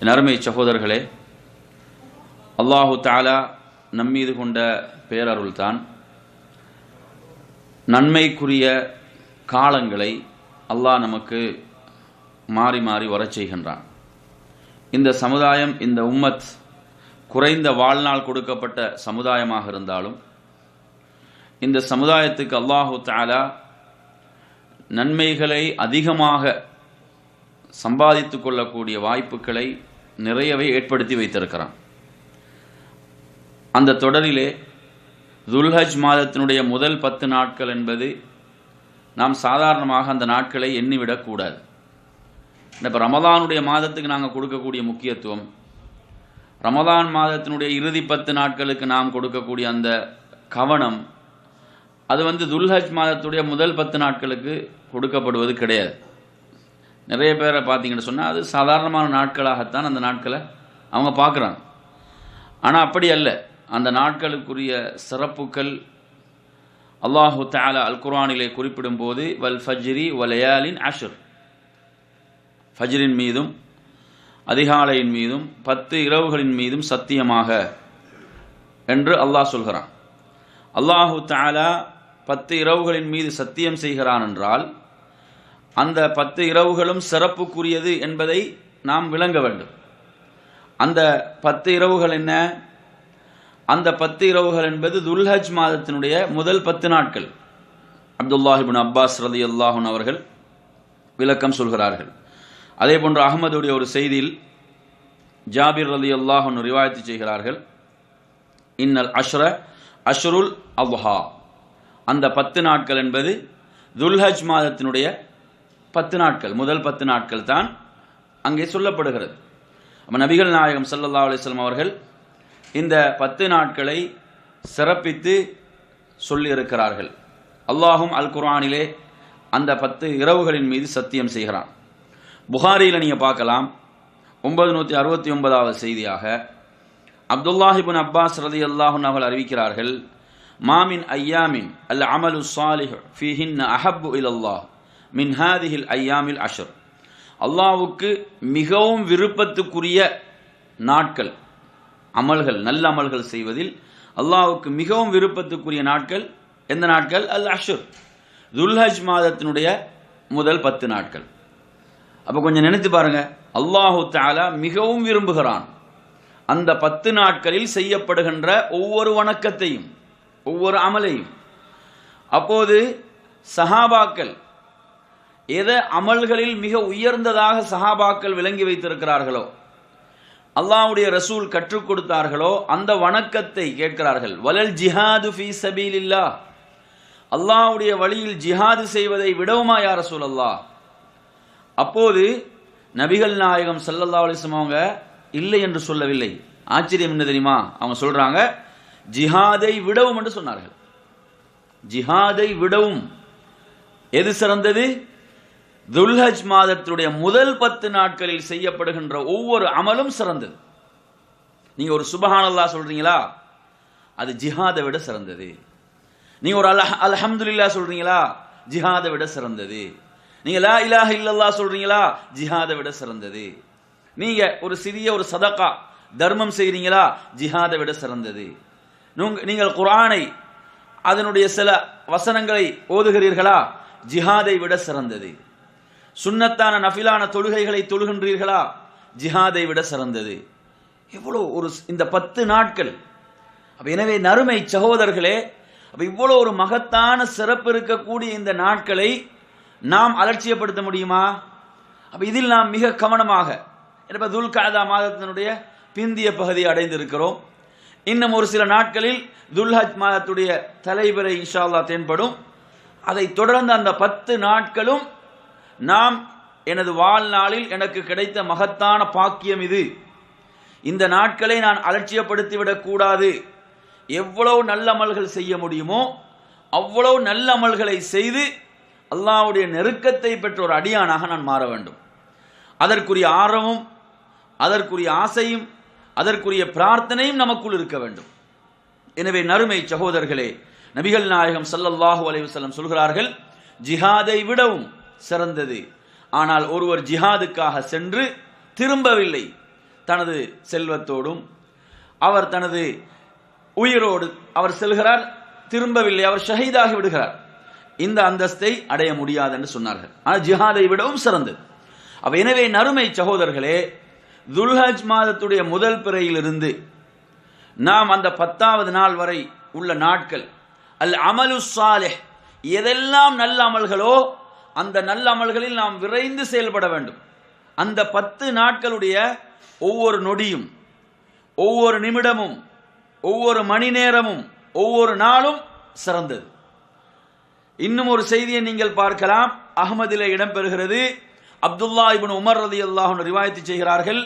என் அருமை சகோதரர்களே அல்லாஹு தாலா நம்மீது கொண்ட பேரருள்தான். நன்மைக்குரிய காலங்களை அல்லாஹ் நமக்கு மாறி மாறி வரச் செய்கின்றான். இந்த சமுதாயம் இந்த உம்மத் குறைந்த வாழ்நாள் கொடுக்கப்பட்ட சமுதாயமாக இருந்தாலும் இந்த சமுதாயத்துக்கு அல்லாஹு தாலா நன்மைகளை அதிகமாக சம்பாதித்து கொள்ளக்கூடிய வாய்ப்புகளை நிறையவே ஏற்படுத்தி வைத்திருக்கிறான். அந்த தொடரிலே துல்ஹஜ் மாதத்தினுடைய முதல் பத்து நாட்கள் என்பது நாம் சாதாரணமாக அந்த நாட்களை எண்ணிவிடக்கூடாது இப்போ ரமதானுடைய மாதத்துக்கு நாங்கள் கொடுக்கக்கூடிய முக்கியத்துவம் ரமதான் மாதத்தினுடைய இறுதி பத்து நாட்களுக்கு நாம் கொடுக்கக்கூடிய அந்த கவனம் அது வந்து துல்ஹஜ் மாதத்துடைய முதல் பத்து நாட்களுக்கு கொடுக்கப்படுவது கிடையாது. நிறைய பேரை பார்த்தீங்கன்னு சொன்னால் அது சாதாரணமான நாட்களாகத்தான் அந்த நாட்களை அவங்க பார்க்குறாங்க. ஆனால் அப்படி அல்ல. அந்த நாட்களுக்குரிய சிறப்புகள் அல்லாஹு தாலா அல் குர்ஆனிலே குறிப்பிடும் போது வல் ஃபஜ்ரி வலயாலின் அஷர். ஃபஜ்ரின் மீதும் அதிகாலையின் மீதும் பத்து இரவுகளின் மீதும் சத்தியமாக என்று அல்லாஹ் சொல்கிறான். அல்லாஹு தாலா பத்து இரவுகளின் மீது சத்தியம் செய்கிறான் என்றால் அந்த பத்து இரவுகளும் சிறப்புக்குரியது என்பதை நாம் விளங்க வேண்டும். அந்த பத்து இரவுகள் என்ன? அந்த பத்து இரவுகள் என்பது துல்ஹஜ் மாதத்தினுடைய முதல் பத்து நாட்கள். அப்துல்லாஹிபின் அப்பாஸ் ரதி அல்லாஹூன் அவர்கள் விளக்கம் சொல்கிறார்கள். அதே போன்று அகமதுடைய ஒரு செய்தியில் ஜாபிர் ரதி அல்லாஹூன் ரிவாயத்து செய்கிறார்கள். இன்னல் அஷ்ர அஷ்ருல் அவ்ஹா. அந்த பத்து நாட்கள் என்பது துல்ஹஜ் மாதத்தினுடைய பத்து நாட்கள் முதல் பத்து நாட்கள் தான் அங்கே சொல்லப்படுகிறது. அப்போ நபிகள் நாயகம் சல்லல்லா அலிஸ்லாம் அவர்கள் இந்த பத்து நாட்களை சிறப்பித்து சொல்லியிருக்கிறார்கள். அல்லாஹும் அல் குர்ஆனிலே அந்த பத்து இரவுகளின் மீது சத்தியம் செய்கிறான். புகாரியில் நீங்கள் பார்க்கலாம். ஒன்பது நூற்றி அறுபத்தி ஒன்பதாவது செய்தியாக அப்துல்லாஹிபின் அப்பாஸ் ரதி அல்லாஹுன் அவர்கள் அறிவிக்கிறார்கள் மாமின் ஐயாமின் அல் அமலு சாலிஹ் ஃபிஹின் அஹப்பு இல் அல்லாஹ் மின் ஹாதிஹில் ஐயாமில் அஷர். அல்லாவுக்கு மிகவும் விருப்பத்துக்குரிய நாட்கள் அமல்கள் நல்ல அமல்கள் செய்வதில் அல்லாவுக்கு மிகவும் விருப்பத்துக்குரிய நாட்கள் எந்த நாட்கள்? அல் அஷுர். துல்ஹஜ் மாதத்தினுடைய முதல் பத்து நாட்கள். அப்போ கொஞ்சம் நினைத்து பாருங்க. அல்லாஹு தாலா மிகவும் விரும்புகிறான். அந்த பத்து நாட்களில் செய்யப்படுகின்ற ஒவ்வொரு வணக்கத்தையும் ஒவ்வொரு அமலையும். அப்போது சஹாபாக்கள் எதை அமல்களில் மிக உயர்ந்ததாக சஹாபாக்கள் விளங்கி வைத்திருக்கிறார்களோ அல்லாவுடைய ரசூல் கற்றுக் கொடுத்தார்களோ அந்த வணக்கத்தை கேட்கிறார்கள். வலல் ஜிஹாது ஃபி சபீலில்லா அல்லாவுடைய வழியில் ஜிஹாது செய்வதை விடவுமா யார் ரசூல் அல்லா அப்போது நபிகள் நாயகம் சல்லல்லா அலிஸ்லம் அவங்க இல்லை என்று சொல்லவில்லை. ஆச்சரியம் என்ன தெரியுமா? அவங்க சொல்றாங்க ஜிஹாதை விடவும் என்று சொன்னார்கள். ஜிஹாதை விடவும். எது சிறந்தது? துல்ஹஜ் மாதத்துடைய முதல் பத்து நாட்களில் செய்யப்படுகின்ற ஒவ்வொரு அமலும் சிறந்தது. நீங்க ஒரு சுபஹானல்லா சொல்றீங்களா? அது ஜிஹாதை விட சிறந்தது. நீங்கள் ஒரு அல்ஹ அலஹம்துல்லா சொல்றீங்களா? ஜிஹாதை விட சிறந்தது. நீங்க லா இலாஹ இல்லல்லா சொல்றீங்களா? ஜிஹாதை விட சிறந்தது. நீங்க ஒரு சிறிய ஒரு சதக்கா தர்மம் செய்கிறீங்களா ஜிஹாதை விட சிறந்தது. நீங்கள் குரானை அதனுடைய சில வசனங்களை ஓதுகிறீர்களா? ஜிஹாதை விட சிறந்தது. சுன்னத்தான நஃபிலான தொழுகைகளை தொழுகின்றீர்களா? ஜிஹாதை விட சிறந்தது. எவ்வளோ ஒரு இந்த பத்து நாட்கள். அப்போ எனவே நறுமை சகோதரர்களே அப்போ இவ்வளோ ஒரு மகத்தான சிறப்பு இருக்கக்கூடிய இந்த நாட்களை நாம் அலட்சியப்படுத்த முடியுமா? அப்போ இதில் நாம் மிக கவனமாக இப்போ துல் காதா மாதத்தினுடைய பிந்திய பகுதி அடைந்திருக்கிறோம். இன்னும் ஒரு சில நாட்களில் துல்ஹஜ் மாதத்துடைய தலைவரை இன்ஷா அல்லா தென்படும். அதை தொடர்ந்து அந்த பத்து நாட்களும் நாம் எனது வாழ்நாளில் எனக்கு கிடைத்த மகத்தான பாக்கியம் இது. இந்த நாட்களை நான் அலட்சியப்படுத்திவிடக் கூடாது. எவ்வளவு நல்லமல்கள் செய்ய முடியுமோ அவ்வளவு நல்லமல்களை செய்து அல்லாவுடைய நெருக்கத்தை பெற்ற ஒரு அடியானாக நான் மாற வேண்டும். அதற்குரிய ஆர்வமும் அதற்குரிய ஆசையும் அதற்குரிய பிரார்த்தனையும் நமக்குள் இருக்க வேண்டும். எனவே நறுமை சகோதரர்களே நபிகள் நாயகம் சல்லல்லாஹு அலைவசல்லம் சொல்கிறார்கள் ஜிஹாதை விடவும் சிறந்தது. ஆனால் ஒருவர் ஜிஹாதுக்காக சென்று திரும்பவில்லை. தனது செல்வத்தோடும் அவர் தனது உயிரோடு அவர் செல்கிறார் திரும்பவில்லை அவர் ஷஹீதாகி விடுகிறார். இந்த அந்தஸ்தை அடைய முடியாது என்று சொன்னார்கள். ஆனால் ஜிஹாதை விடவும் சிறந்தது. அவ எனவே நறுமை சகோதரர்களே துல்ஹஜ் மாதத்துடைய முதல் பிறையிலிருந்து நாம் அந்த பத்தாவது நாள் வரை உள்ள நாட்கள் அல் அமலு சாலே எதெல்லாம் நல்ல அமல்களோ அந்த நல்ல அமல்களில் நாம் விரைந்து செயல்பட வேண்டும். அந்த பத்து நாட்களுடைய ஒவ்வொரு நொடியும் ஒவ்வொரு நிமிடமும் ஒவ்வொரு மணி நேரமும் ஒவ்வொரு நாளும் சிறந்தது. இன்னும் ஒரு செய்தியை நீங்கள் பார்க்கலாம். அகமதில இடம்பெறுகிறது. அப்துல்லா இபின் உமர் ரதி அல்லாஹ் ரிவாயத்து செய்கிறார்கள்.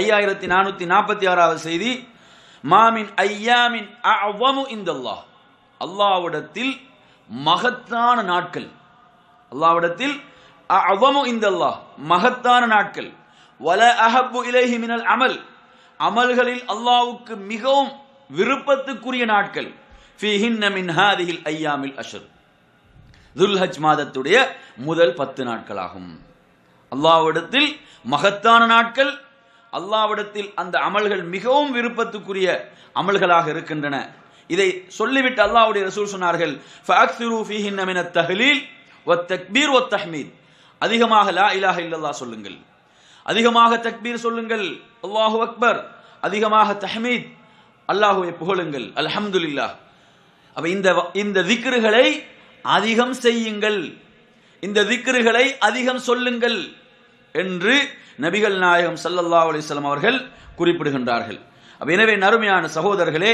ஐயாயிரத்தி நானூற்றி நாற்பத்தி ஆறாவது செய்தி. மாமின் ஐயாமின் அவ்வமு இந்த அல்லாஹ் அல்லாவிடத்தில் மகத்தான நாட்கள். அல்லாவிடத்தில் இந்த அல்லாஹ் மகத்தான நாட்கள். வல அஹப்பு இலேஹி மினல் அமல். அமல்களில் அல்லாவுக்கு மிகவும் விருப்பத்துக்குரிய நாட்கள். ஃபீஹின்ன மின் ஹாதிஹில் ஐயாமில் அஷர். துல்ஹஜ் மாதத்துடைய முதல் பத்து நாட்களாகும். அல்லாவிடத்தில் மகத்தான நாட்கள். அல்லாவிடத்தில் அந்த அமல்கள் மிகவும் விருப்பத்துக்குரிய அமல்களாக இருக்கின்றன. இதை சொல்லிவிட்டு அல்லாவுடைய ரசூல் சொன்னார்கள் ஒத் தக்பீர் மின அதிகமாக லா இலாஹ இல்லல்லா சொல்லுங்கள். அதிகமாக தக்பீர் சொல்லுங்கள். அல்லாஹு அக்பர். அதிகமாக தஹ்மீத். அல்லாஹுவை புகழுங்கள். அல்ஹம்துலில்லாஹ். அப்ப இந்த இந்த திக்ருகளை அதிகம் செய்யுங்கள். இந்த திக்ருகளை அதிகம் சொல்லுங்கள் என்று நபிகள் நாயகம் சல்லல்லா அலிஸ்லாம் அவர்கள் குறிப்பிடுகின்றார்கள். அப்ப எனவே நறுமையான சகோதரர்களே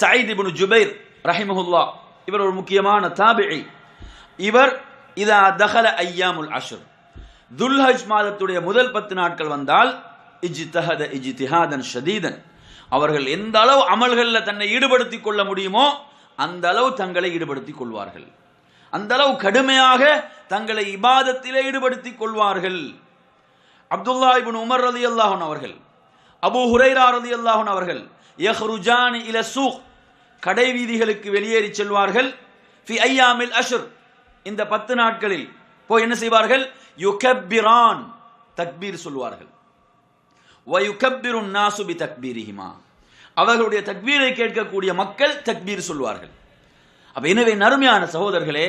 சயீத் இபுன் ஜுபைர் ரஹிமஹுல்லா இவர் ஒரு முக்கியமான தாபிஇ இவர் இதா தஹல ஐயாமுல் அஷ்ர். துல்ஹஜ் மாதத்துடைய முதல் பத்து நாட்கள் வந்தால் இஜ்தஹத இஜ்திஹாதன் ஷதீதன். அவர்கள் எந்த அளவு அமல்களில் தன்னை ஈடுபடுத்திக் கொள்ள முடியுமோ அந்த அளவு தங்களை ஈடுபடுத்திக் கொள்வார்கள். அந்த அளவு கடுமையாக தங்களை இபாதத்திலே ஈடுபடுத்திக் கொள்வார்கள். அப்துல்லா இபின் உமர் ரதி அல்லாஹன் அவர்கள் அபு ஹுரைரா ரதி அல்லாஹன் அவர்கள் யஹ்ருஜான் இல சூக் கடை வீதிகளுக்கு வெளியேறி செல்வார்கள். ஃபி ஐயாமில் அஷர் இந்த பத்து நாட்களில் போய் என்ன செய்வார்கள்? யுகப்பிரான் தக்பீர் சொல்வார்கள் வயுகப்பிரு நாசு தக்பீரிஹிமா அவர்களுடைய தக்பீரை கேட்கக்கூடிய மக்கள் தக்பீர் சொல்வார்கள் அப்ப எனவே நறுமையான சகோதரர்களே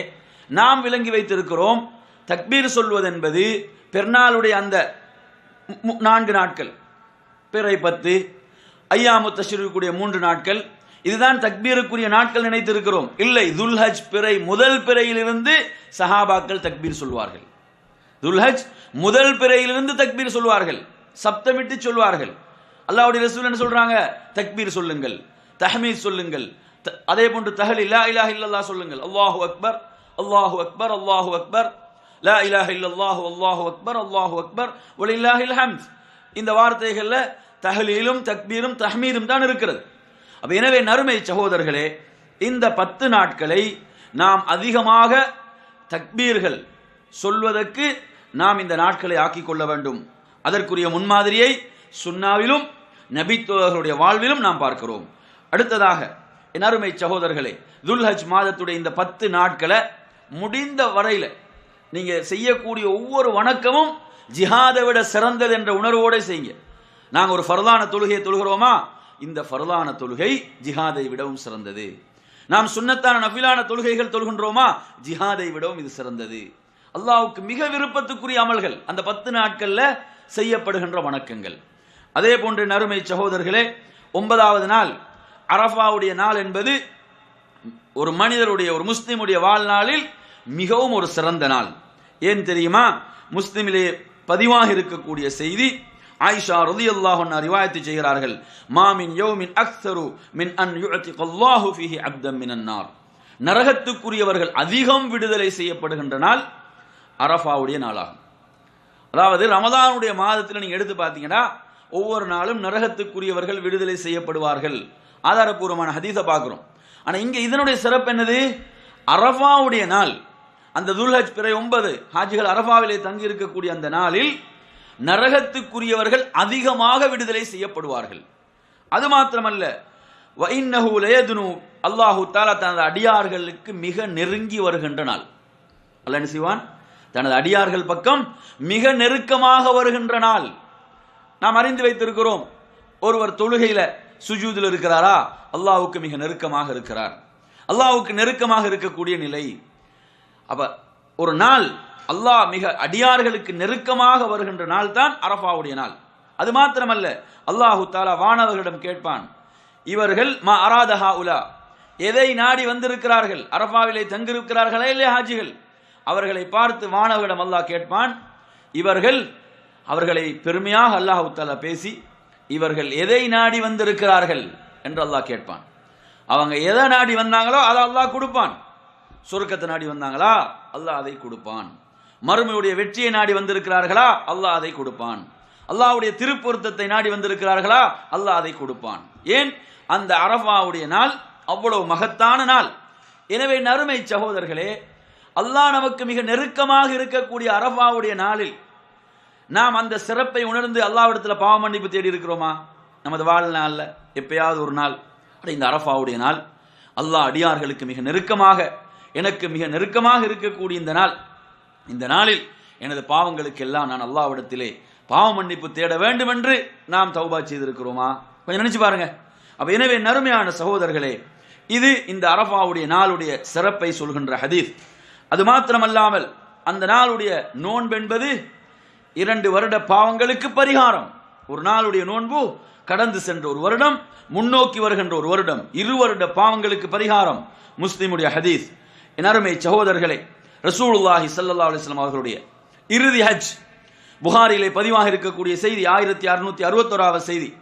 நாம் விளங்கி வைத்திருக்கிறோம் தக்பீர் சொல்வது என்பது பெருநாளுடைய அந்த மு- நான்கு நாட்கள். பிறை பத்து ஐயாமு தஷ்ரீக்குடைய மூன்று நாட்கள். இதுதான் தக்பீருக்குரிய நாட்கள் நினைத்திருக்கிறோம். இல்லை துல்ஹஜ் பிறை முதல் பிறையிலிருந்து சஹாபாக்கள் தக்பீர் சொல்வார்கள். துல்ஹஜ் முதல் பிறையிலிருந்து தக்பீர் சொல்வார்கள். சப்தமிட்டு சொல்வார்கள். அல்லாவுடைய ரசூல் என்ன சொல்றாங்க? தக்பீர் சொல்லுங்கள். தஹ்மீத் சொல்லுங்கள். த- அதே போன்று தஹல் இல்லா இலாஹ இல்லல்லா சொல்லுங்கள். அல்லாஹு அக்பர் அல்லாஹு அக்பர் அல்லாஹு அக்பர். லா இலாஹ இல்லல்லாஹு அல்லாஹு அக்பர் அல்லாஹு அக்பர். வலில்லாஹில் ஹம்ஸ். இந்த வார்த்தைகளில் தஹலீலும் தக்பீரும் தஹ்மீரும் தான் இருக்கிறது. அப்ப எனவே நறுமை சகோதரர்களே இந்த பத்து நாட்களை நாம் அதிகமாக தக்பீர்கள் சொல்வதற்கு நாம் இந்த நாட்களை ஆக்கிக் கொள்ள வேண்டும். அதற்குரிய முன்மாதிரியை சுன்னாவிலும் நபித்தோழர்களுடைய வாழ்விலும் நாம் பார்க்கிறோம். அடுத்ததாக என் அருமை சகோதரர்களே துல்ஹஜ் மாதத்துடைய இந்த பத்து நாட்களை முடிந்த வரையில் நீங்கள் செய்யக்கூடிய ஒவ்வொரு வணக்கமும் ஜிஹாதை விட சிறந்தது என்ற உணர்வோடு செய்யுங்க. நாங்கள் ஒரு ஃபர்தான தொழுகையை தொழுகிறோமா? இந்த ஃபர்தான தொழுகை ஜிஹாதை விடவும் சிறந்தது. நாம் சுண்ணத்தான நபிலான தொழுகைகள் தொழுகின்றோமா? ஜிஹாதை விடவும் இது சிறந்தது. அல்லாவுக்கு மிக விருப்பத்துக்குரிய அமல்கள் அந்த பத்து நாட்கள்ல செய்யப்படுகின்ற வணக்கங்கள். அதே போன்று நறுமை சகோதரர்களே ஒன்பதாவது நாள் அரஃபாவுடைய நாள் என்பது ஒரு மனிதருடைய ஒரு முஸ்லீமுடைய வாழ்நாளில் மிகவும் ஒரு சிறந்த நாள். ஏன் தெரியுமா? முஸ்லீமிலே பதிவாக இருக்கக்கூடிய செய்தி ஆயிஷா ரதி அன்ஹா ரிவாயத்து செய்கிறார்கள் மாமின் யோ மின் அக்சரு மின் அன் யுஅதிகல்லாஹு ஃபிஹி அப்தம் மினன்னார் நரகத்துக்குரியவர்கள் அதிகம் விடுதலை செய்யப்படுகின்ற நாள் அரஃபாவுடைய நாளாகும். அதாவது ரமதானுடைய மாதத்தில் நீங்கள் எடுத்து பார்த்தீங்கன்னா ஒவ்வொரு நாளும் நரகத்துக்குரியவர்கள் விடுதலை செய்யப்படுவார்கள். ஆதாரபூர்வமான ஹதீஸை பார்க்குறோம். ஆனால் இங்கே இதனுடைய சிறப்பு என்னது? அரஃபாவுடைய நாள். அந்த துல்ஹஜ் பிறை ஒன்பது ஹாஜிகள் அரஃபாவிலே தங்கி இருக்கக்கூடிய அந்த நாளில் நரகத்துக்குரியவர்கள் அதிகமாக விடுதலை செய்யப்படுவார்கள். அது மாத்திரமல்ல வைன்னஹு லயதுனு அல்லாஹு தாலா தனது அடியார்களுக்கு மிக நெருங்கி வருகின்ற நாள் அல்லாஹ் சிவான் தனது அடியார்கள் பக்கம் மிக நெருக்கமாக வருகின்ற நாள் நாம் அறிந்து வைத்திருக்கிறோம் ஒருவர் தொழுகையில சுஜூதில் இருக்கிறாரா? அல்லாவுக்கு மிக நெருக்கமாக இருக்கிறார். அல்லாவுக்கு நெருக்கமாக இருக்கக்கூடிய நிலை. அப்ப ஒரு நாள் அல்லாஹ் மிக அடியார்களுக்கு நெருக்கமாக வருகின்ற நாள் தான் அரஃபாவுடைய நாள். அது மாத்திரமல்ல அல்லாஹு தாலா வானவர்களிடம் கேட்பான் இவர்கள் மா அராதஹா உலா எதை நாடி வந்திருக்கிறார்கள் அரஃபாவிலே தங்கியிருக்கிறார்களே இல்லையா ஹாஜிகள்? அவர்களை பார்த்து வானவர்களிடம் அல்லாஹ் கேட்பான் இவர்கள் அவர்களை பெருமையாக அல்லாஹு தாலா பேசி இவர்கள் எதை நாடி வந்திருக்கிறார்கள் என்று அல்லாஹ் கேட்பான். அவங்க எதை நாடி வந்தாங்களோ அதை அல்லாஹ் கொடுப்பான். சொர்க்கத்தை நாடி வந்தாங்களா? அல்லாஹ் அதை கொடுப்பான். மறுமையுடைய வெற்றியை நாடி வந்திருக்கிறார்களா? அல்லாஹ் அதை கொடுப்பான். அல்லாஹ்வுடைய திருப்பொருத்தத்தை நாடி வந்திருக்கிறார்களா? அல்லாஹ் அதை கொடுப்பான். ஏன்? அந்த அரஃபாவுடைய நாள் அவ்வளவு மகத்தான நாள். எனவே நறுமை சகோதரர்களே அல்லாஹ் நமக்கு மிக நெருக்கமாக இருக்கக்கூடிய அரஃபாவுடைய நாளில் நாம் அந்த சிறப்பை உணர்ந்து அல்லாவிடத்தில் பாவ மன்னிப்பு தேடி இருக்கிறோமா? நமது வாழ்நாளில் எப்பயாவது ஒரு நாள். அப்படி இந்த அரஃபாவுடைய நாள் அல்லாஹ் அடியார்களுக்கு மிக நெருக்கமாக எனக்கு மிக நெருக்கமாக இருக்கக்கூடிய இந்த நாள். இந்த நாளில் எனது பாவங்களுக்கு எல்லாம் நான் அல்லாவிடத்திலே பாவ மன்னிப்பு தேட வேண்டும் என்று நாம் தௌபா செய்திருக்கிறோமா? கொஞ்சம் நினைச்சு பாருங்க. அப்ப எனவே நறுமையான சகோதரர்களே இது இந்த அரஃபாவுடைய நாளுடைய சிறப்பை சொல்கின்ற ஹதீஸ். அது மாத்திரமல்லாமல் அந்த நாளுடைய நோன்பு என்பது இரண்டு வருட பாவங்களுக்கு பரிகாரம். ஒரு நாளுடைய நோன்பு கடந்து சென்ற ஒரு வருடம் முன்னோக்கி வருகின்ற ஒரு வருடம். இரு வருட பாவங்களுக்கு பரிகாரம். முஸ்லிமுடைய ஹதீஸ். என் அருமை சகோதரர்களே ரசூலுல்லாஹி சல்லா அலிஸ்லாம் அவர்களுடைய இறுதி ஹஜ் புகாரிலே பதிவாக இருக்கக்கூடிய செய்தி ஆயிரத்தி அறுநூத்தி அறுபத்தோராவது செய்தி.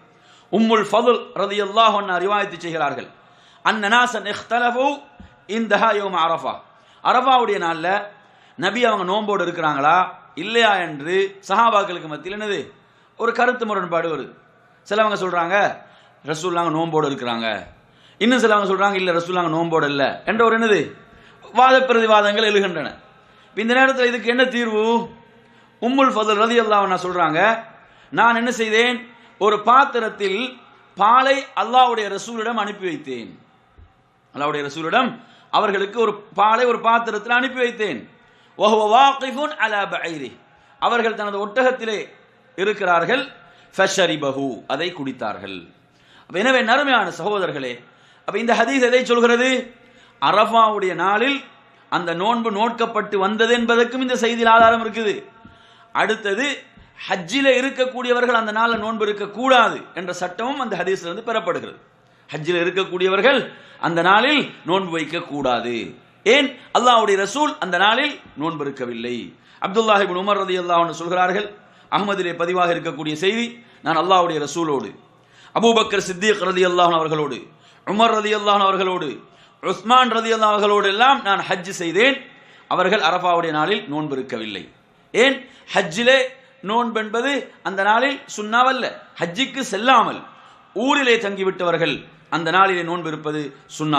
உம்முல் ஃபதுல் ரதி அல்லாஹ் அறிவாயத்து செய்கிறார்கள். அன்னநாசன் எஹ்தலஃபு இன் யௌம அரஃபா. அரஃபாவுடைய நாளில் நபி அவங்க நோம்போடு இருக்கிறாங்களா? இல்லையா என்று சஹாபாக்களுக்கு மத்தியில் என்னது? ஒரு கருத்து முரண்பாடு வருது. சிலவங்க சொல்கிறாங்க ரசூல்லாங்க நோம்போடு இருக்கிறாங்க. இன்னும் சிலவங்க சொல்கிறாங்க இல்லை ரசூல்லாங்க நோம்போடு இல்லை என்ற ஒரு என்னது? வாத பிரதிவாதங்கள் எழுகின்றன இந்த நேரத்தில் இதுக்கு என்ன தீர்வு? உம்முல் ஃபதுல் ரதி அல்லாஹ் சொல்கிறாங்க நான் என்ன செய்தேன்? ஒரு பாத்திரத்தில் பாலை அல்லாஹ்வுடைய ரசூலிடம் அனுப்பி வைத்தேன். அல்லாவுடைய ரசூலிடம் அவர்களுக்கு ஒரு பாலை ஒரு பாத்திரத்தில் அனுப்பி வைத்தேன். அலா அவர்கள் தனது ஒட்டகத்திலே இருக்கிறார்கள். ஃபஷரிபஹு அதை குடித்தார்கள். எனவே நறுமையான சகோதரர்களே அப்ப இந்த ஹதீஸ் எதை சொல்கிறது? அரஃபாவுடைய நாளில் அந்த நோன்பு நோட்கப்பட்டு வந்தது என்பதற்கும் இந்த செய்தியில் ஆதாரம் இருக்குது. அடுத்தது ஹஜ்ஜில் இருக்கக்கூடியவர்கள் அந்த நாளில் நோன்பு இருக்கக்கூடாது என்ற சட்டமும் அந்த ஹதீஸ்லேருந்து பெறப்படுகிறது. ஹஜ்ஜில் இருக்கக்கூடியவர்கள் அந்த நாளில் நோன்பு வைக்கக்கூடாது. ஏன்? அல்லாஹ்வுடைய ரசூல் அந்த நாளில் நோன்பு இருக்கவில்லை. அப்துல்லாஹிபின் உமர் ரதி அல்லாஹ்னு சொல்கிறார்கள் அகமதிலே பதிவாக இருக்கக்கூடிய செய்தி நான் அல்லாஹ்வுடைய ரசூலோடு அபூபக்கர் சித்திக் ரதி அல்லாஹ் அவர்களோடு உமர் ரதி அல்லாஹ் அவர்களோடு உஸ்மான் ரதி அல்லாஹ் அவர்களோடு எல்லாம் நான் ஹஜ் செய்தேன். அவர்கள் அரபாவுடைய நாளில் நோன்பு இருக்கவில்லை. ஏன்? ஹஜ்ஜிலே நோன்பு என்பது அந்த நாளில் சுண்ணாவல்ல. ஹஜ்ஜிக்கு செல்லாமல் ஊரிலே தங்கிவிட்டவர்கள் அந்த நாளிலே நோன்பு இருப்பது சுண்ணா